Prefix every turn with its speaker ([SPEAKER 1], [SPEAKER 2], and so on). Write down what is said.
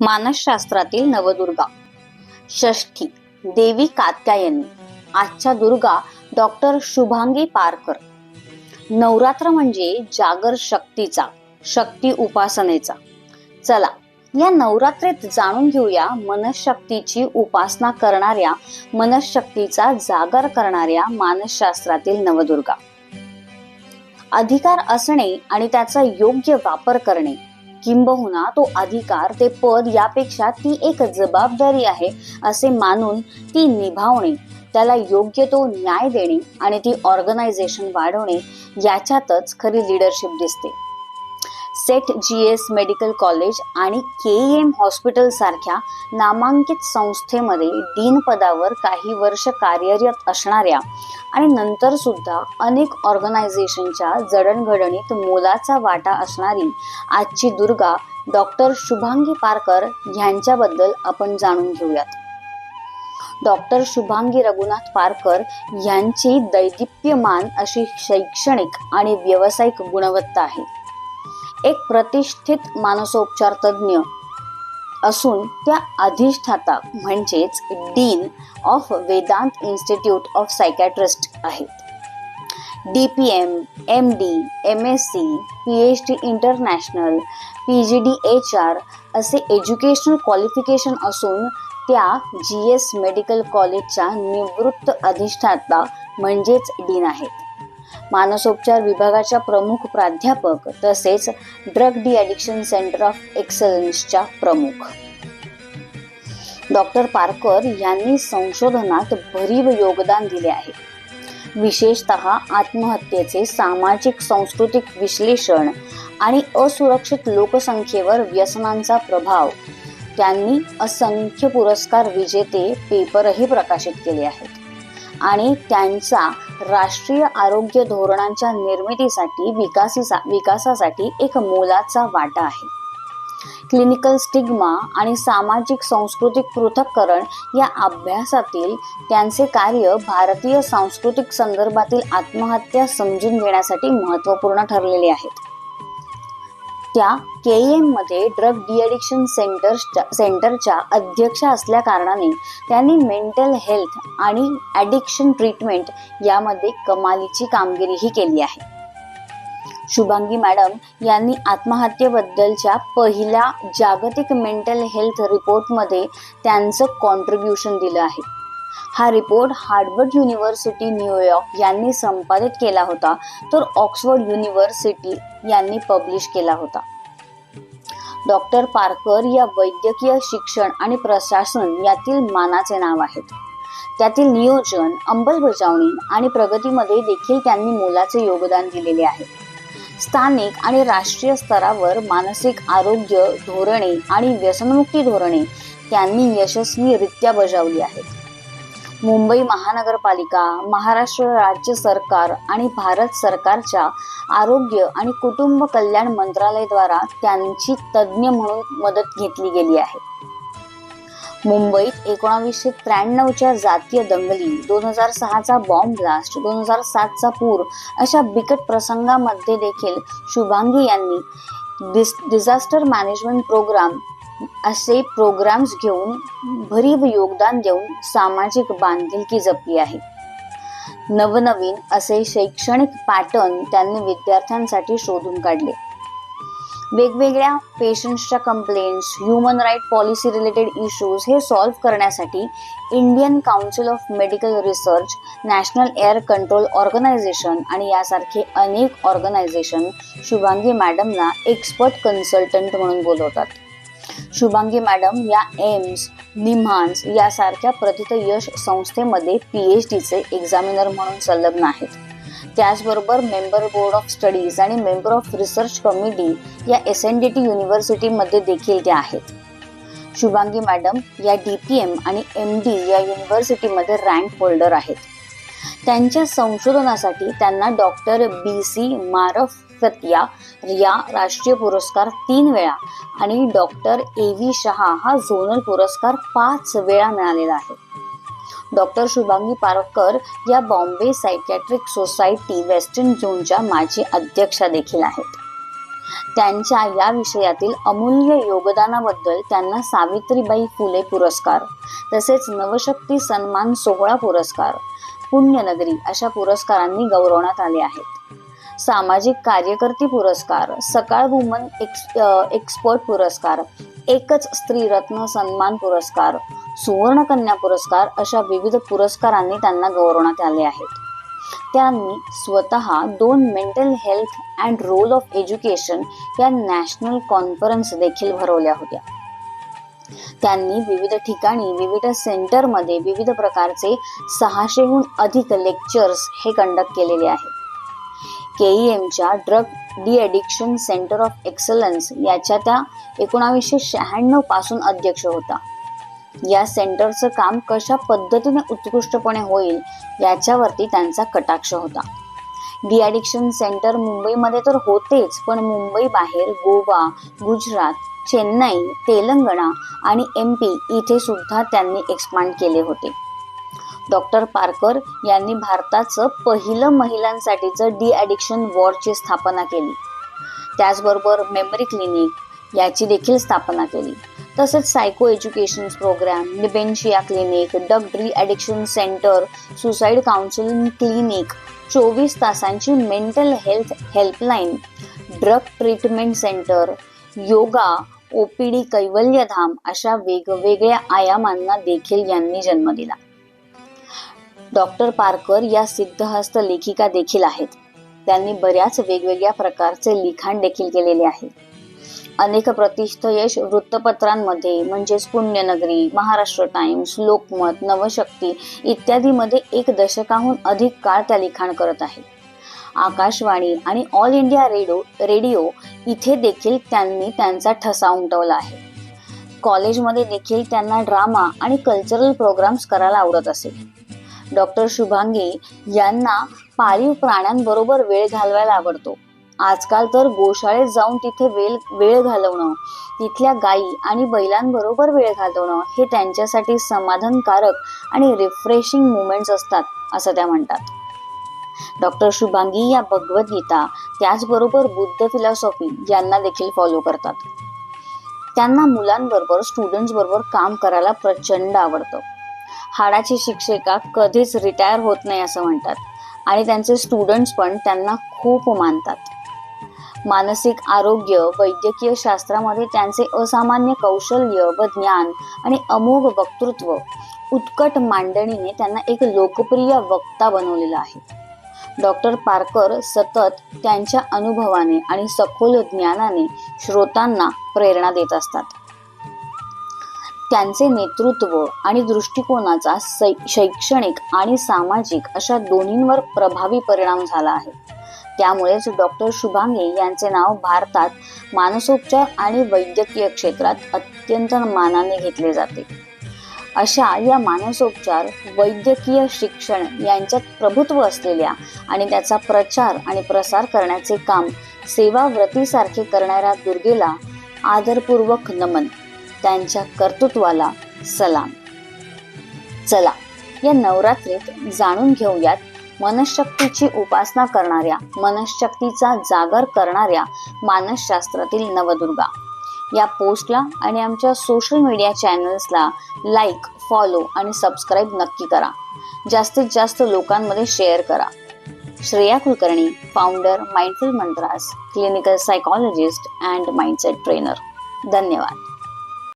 [SPEAKER 1] मानसशास्त्रातील नवदुर्गा. षष्ठी देवी कात्यायनी आजच्या दुर्गा डॉक्टर शुभांगी पारकर. नवरात्र म्हणजे जागर शक्तीचा शक्ती उपासनेचा. चला या नवरात्रीत जाणून घेऊया मनशक्तीची उपासना करणाऱ्या मनशक्तीचा जागर करणाऱ्या मानसशास्त्रातील नवदुर्गा. अधिकार असणे आणि त्याचा योग्य वापर करणे. किंबहुना तो अधिकार ते पद यापेक्षा ती एक जबाबदारी आहे असे मानून ती निभावणे त्याला योग्य तो न्याय देणे आणि ती ऑर्गनायझेशन वाढवणे याच्यातच खरी लिडरशिप दिसते. Seth G S medical college आणि के एम हॉस्पिटल सारख्या नामांकित संस्थेमध्ये डीन पदावर काही वर्ष कार्यरत असणाऱ्या आणि नंतर सुद्धा अनेक ऑर्गनायझेशनच्या जडणघडणीत मोलाचा वाटा असणारी आजची दुर्गा डॉक्टर शुभांगी पारकर यांच्याबद्दल आपण जाणून घेऊयात. डॉक्टर शुभांगी रघुनाथ पारकर यांची दैदिप्यमान अशी शैक्षणिक आणि व्यावसायिक गुणवत्ता आहे. एक प्रतिष्ठित मानसोपचार तज्ज्ञ असून त्या अधिष्ठाता म्हणजेच dean of Vedant institute of psychiatrist आहेत. D P M M D M S C P H D international P G D H R असे एज्युकेशनल क्वालिफिकेशन असून त्या जी एस मेडिकल कॉलेजच्या निवृत्त अधिष्ठाता म्हणजेच डीन आहेत. मानसोपचार विभागाच्या प्रमुख प्राध्यापक तसेच drug de addiction centre of एक्सलन्सच्या प्रमुख. डॉक्टर पारकर यांनी संशोधनात भरीव योगदान दिले आहे. विशेषत आत्महत्येचे सामाजिक सांस्कृतिक विश्लेषण आणि असुरक्षित लोकसंख्येवर व्यसनांचा प्रभाव त्यांनी असंख्य पुरस्कार विजेते पेपरही प्रकाशित केले आहेत. आणि त्यांचा राष्ट्रीय आरोग्य धोरणांच्या निर्मितीसाठी विकासीसा विकासासाठी एक मोलाचा वाटा आहे. क्लिनिकल स्टिग्मा आणि सामाजिक सांस्कृतिक पृथक्करण या अभ्यासातील त्यांचे कार्य भारतीय सांस्कृतिक संदर्भातील आत्महत्या समजून घेण्यासाठी महत्त्वपूर्ण ठरलेले आहेत. त्या के एममध्ये ड्रग डिअडिक्शन सेंटर सेंटरच्या अध्यक्ष असल्या कारणाने त्यांनी मेंटल हेल्थ आणि ॲडिक्शन ट्रीटमेंट यामध्ये कमालीची कामगिरीही केली आहे. शुभांगी मॅडम यांनी आत्महत्येबद्दलच्या पहिल्या जागतिक मेंटल हेल्थ रिपोर्टमध्ये त्यांचं कॉन्ट्रीब्युशन दिलं आहे. हा रिपोर्ट हार्वर्ड युनिव्हर्सिटी न्यूयॉर्क यांनी संपादित केला होता. तर ऑक्सफर्ड युनिव्हर्सिटी यांनी पब्लिश केला होता. डॉक्टर पारकर या वैद्यकीय शिक्षण आणि प्रशासन यातील मानाचे नाव आहेत. त्यातील नियोजन अंमलबजावणी आणि प्रगतीमध्ये देखील त्यांनी मोलाचे योगदान दिलेले आहे. स्थानिक आणि राष्ट्रीय स्तरावर मानसिक आरोग्य धोरणे आणि व्यसनमुक्ती धोरणे त्यांनी यशस्वीरित्या बजावली आहेत. मुंबई महानगरपालिका महाराष्ट्र राज्य सरकार आणि भारत सरकारच्या आरोग्य आणि कुटुंब कल्याण मंत्रालयाद्वारा त्यांची तज्ज्ञ म्हणून मदत घेतली गेली आहे. मुंबईत एकोणावीसशे त्र्याण्णवच्या जातीय दंगली दोन हजार सहाचा बॉम्ब ब्लास्ट दोन हजार सातचा पूर अशा बिकट प्रसंगामध्ये देखील शुभांगी यांनी डिस डिझास्टर मॅनेजमेंट प्रोग्राम असे प्रोग्राम्स घेऊन भरीव योगदान देऊन सामाजिक बांधिलकी जपली आहे. नवनवीन असे शैक्षणिक पॅटर्न त्यांनी विद्यार्थ्यांसाठी शोधून काढले. वेगवेगळ्या पेशंट्सच्या complaints human right policy related issues हे सॉल्व्ह करण्यासाठी Indian council of medical research national air control organisation आणि यासारखे अनेक ऑर्गनायझेशन शुभांगी मॅडमना एक्सपर्ट कन्सल्टंट म्हणून बोलवतात. शुभांगी मॅडम या एम्स निम्हान्स यासारख्या प्रथित यश संस्थेमध्ये पी एच डीचे एक्झामिनर म्हणून संलग्न आहेत. त्याचबरोबर मेंबर बोर्ड ऑफ स्टडीज आणि मेंबर ऑफ रिसर्च कमिटी या एस एन डी टी युनिव्हर्सिटीमध्ये देखील त्या आहेत. शुभांगी मॅडम या डी पी एम आणि एम डी या युनिव्हर्सिटीमध्ये रँक होल्डर आहेत. त्यांच्या संशोधनासाठी त्यांना डॉक्टर बी सी मारफ सत्या या राष्ट्रीय पुरस्कार तीन वेळा. आणि डॉक्टर ए व्ही शहा हा झोनल पुरस्कार पाच वेळा मिळालेला आहे. डॉक्टर शुभांगी पारकर या बॉम्बे सायकॅट्रिक सोसायटी वेस्टर्न झोनच्या माजी अध्यक्षा देखील आहेत. त्यांच्या या विषयातील अमूल्य योगदानाबद्दल त्यांना सावित्रीबाई फुले पुरस्कार तसेच नवशक्ती सन्मान सोहळा पुरस्कार पुण्यनगरी अशा पुरस्कारांनी गौरवण्यात आले आहेत. सामाजिक कार्यकर्ती पुरस्कार सकाळ वुमन एक्स एक्सपर्ट पुरस्कार एकच स्त्री रत्न सन्मान पुरस्कार सुवर्णकन्या पुरस्कार अशा विविध पुरस्कारांनी त्यांना गौरवण्यात आले आहेत. त्यांनी स्वतः दोन mental health and role of education या नॅशनल कॉन्फरन्स देखील भरवल्या होत्या. त्यांनी विविध ठिकाणी विविध सेंटरमध्ये विविध प्रकारचे सहाशेहून अधिक लेक्चर्स हे कंडक्ट केलेले आहेत. के एमच्या drug de addiction centre of excellence याच्या त्या एकोणावीसशे शहाण्णवपासून अध्यक्ष होता. या सेंटरचं काम कशा पद्धतीने उत्कृष्टपणे होईल याच्यावरती त्यांचा कटाक्ष होता. डी ॲडिक्शन सेंटर मुंबईमध्ये तर होतेच पण मुंबई बाहेर गोवा गुजरात चेन्नई तेलंगणा आणि एम पी इथे सुद्धा त्यांनी एक्सपांड केले होते. डॉक्टर पारकर यांनी भारताचं पहिलं महिलांसाठीचं डी ॲडिक्शन वॉर्डची स्थापना केली. त्याचबरोबर मेमरी क्लिनिक याची देखील स्थापना केली. तसंच psycho education programme निबेन्शिया clinic drug de addiction centre suicide counselling clinic चोवीस तासांची mental health helpline drug treatment centre yoga O P D Kaivalyadham अशा वेगवेगळ्या आयामांना देखील यांनी जन्म दिला. डॉक्टर पारकर या सिद्धहस्त लेखिका देखील आहेत. त्यांनी बऱ्याच वेगवेगळ्या प्रकारचे लिखाण देखील केलेले आहे. अनेक प्रतिष्ठयश वृत्तपत्रांमध्ये म्हणजेच पुण्यनगरी महाराष्ट्र टाइम्स लोकमत नवशक्ती इत्यादीमध्ये एक दशकाहून अधिक काळ त्या लिखाण करत आहे. आकाशवाणी आणि ऑल इंडिया रेडिओ रेडिओ इथे देखील त्यांनी त्यांचा ठसा उमटवला आहे. कॉलेजमध्ये देखील त्यांना ड्रामा आणि कल्चरल प्रोग्राम्स करायला आवडत असेल डॉक्टर शुभांगी यांना पाळीव प्राण्यांबरोबर वेळ घालवायला आवडतो. आजकाल तर गोशाळेत जाऊन तिथे वेळ वेळ घालवणं तिथल्या गायी आणि बैलांबरोबर वेळ घालवणं हे त्यांच्यासाठी समाधानकारक आणि रिफ्रेशिंग मुमेंट्स असतात असं त्या म्हणतात. डॉक्टर शुभांगी या भगवद्गीता त्याचबरोबर बुद्ध फिलॉसॉफी यांना देखील फॉलो करतात. त्यांना मुलांबरोबर स्टुडंट्स बरोबर काम करायला प्रचंड आवडतं. हाडाची शिक्षिका कधीच रिटायर होत नाही असं म्हणतात. आणि त्यांचे स्टुडंट्स पण त्यांना खूप मानतात. मानसिक आरोग्य वैद्यकीय शास्त्रामध्ये त्यांचे असामान्य कौशल्य व ज्ञान आणि अमोघ वक्तृत्व उत्कट मांडणीने त्यांना एक लोकप्रिय वक्ता बनवलेला आहे. डॉक्टर पारकर सतत त्यांच्या अनुभवाने आणि सखोल ज्ञानाने श्रोतांना प्रेरणा देत असतात. त्यांचे नेतृत्व आणि दृष्टिकोनाचा शैक्षणिक आणि सामाजिक अशा दोन्हींवर प्रभावी परिणाम झाला आहे. त्यामुळेच डॉक्टर शुभांगे यांचे नाव भारतात मानसोपचार आणि वैद्यकीय क्षेत्रात अत्यंत मानाने घेतले जाते. अशा या मानसोपचार वैद्यकीय शिक्षण यांच्यात प्रभुत्व असलेल्या आणि त्याचा प्रचार आणि प्रसार करण्याचे काम सेवाव्रतीसारखे करणाऱ्या दुर्गेला आदरपूर्वक नमन. त्यांच्या कर्तृत्वाला सलाम. चला या नवरात्रीत जाणून घेऊयात मनशक्तीची उपासना करणाऱ्या मनशक्तीचा जागर करणाऱ्या मानसशास्त्रातील नवदुर्गा. या पोस्टला आणि आमच्या सोशल मीडिया चॅनल्सला लाईक फॉलो आणि सबस्क्राईब नक्की करा. जास्तीत जास्त लोकांमध्ये शेअर करा. Shreya Kulkarni founder mindful mantras clinical psychologist and mindset trainer धन्यवाद.